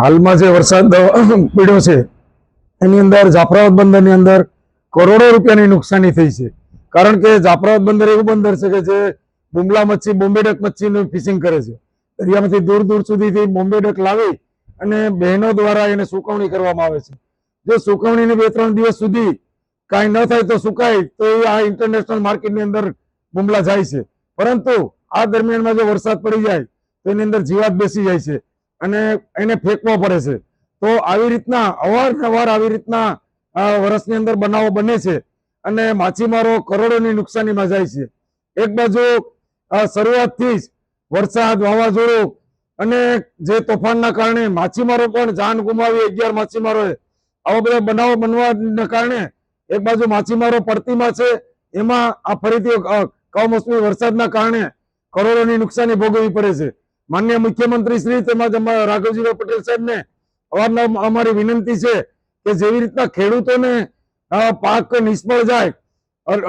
હાલમાં જે વરસાદ પડ્યો છે, એની અંદર જાફરાબાદ બંદરની અંદર કરોડો રૂપિયાની નુકસાની થઈ છે. કારણ કે જાફરાબાદ બંદર એવું બંદર છે કે જે બુમલા મચ્છી, બોમ્બે ડક મચ્છીનું ફિશિંગ કરે છે. દરિયામાંથી દૂર દૂર સુધીથી બોમ્બે ડક લાવી અને બહેનો દ્વારા એને સુકવણી કરવામાં આવે છે. જો સુકવણીને બે ત્રણ દિવસ સુધી કાંઈ ન થાય તો સુકાય તો એ આ ઇન્ટરનેશનલ માર્કેટની અંદર બુમલા જાય છે. પરંતુ આ દરમિયાનમાં જો વરસાદ પડી જાય તો એની અંદર જીવાત બેસી જાય છે. અને એને ફેંકવો પડે છે. તો આવી રીતના અવારનવાર આવી રીતના વર્ષની અંદર બનાવો બને છે અને માછીમારો કરોડોની નુકસાનીમાં જાય છે. એક બાજુ શરૂઆતથી જ વરસાદ વાવાઝોડું અને જે તોફાનના કારણે માછીમારો પણ જાન ગુમાવી અગિયાર માછીમારોએ આવા બધા બનાવો બનવાના કારણે એક બાજુ માછીમારો પડતીમાં છે. એમાં આ ફરીથી કમોસમી વરસાદના કારણે કરોડોની નુકસાની ભોગવવી પડે છે. માન્ય મુખ્યમંત્રી શ્રી તેમજ રાઘવજીભાઈ પટેલ સાહેબને અવારનવાર અમારી વિનંતી છે કે જેવી રીતના ખેડૂતોને પાક નિષ્ફળ જાય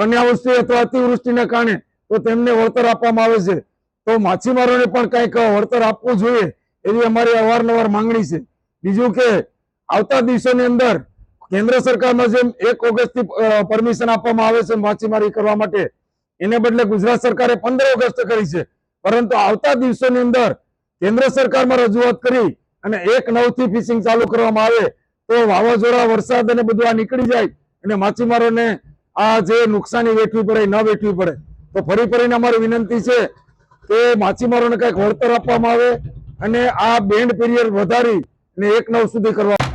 અનાવૃષ્ટિ અથવા અતિવૃષ્ટિના કારણે તો તેમને વળતર આપવામાં આવે છે. તો માછીમારોને પણ કંઈક વળતર આપવું જોઈએ એવી અમારી અવારનવાર માંગણી છે. બીજું કે આવતા દિવસોની અંદર કેન્દ્ર સરકારમાં જેમ એક ઓગસ્ટથી પરમિશન આપવામાં આવે છે માછીમારી કરવા માટે, એને બદલે ગુજરાત સરકારે પંદર ઓગસ્ટ કરી છે. પરંતુ આવતા દિવસોની અંદર કેન્દ્ર સરકારમાં રજૂઆત કરી અને એક નવથી ફિશિંગ ચાલુ કરવામાં આવે તો વાવાઝોડા, વરસાદ અને બધું આ નીકળી જાય અને માછીમારોને આ જે નુકસાની વેઠવી પડે, ન વેઠવી પડે, તો ફરી ફરીને અમારી વિનંતી છે કે માછીમારોને કંઈક વળતર આપવામાં આવે અને આ બેન્ડ પીરિયડ વધારી અને એક નવ સુધી કરવા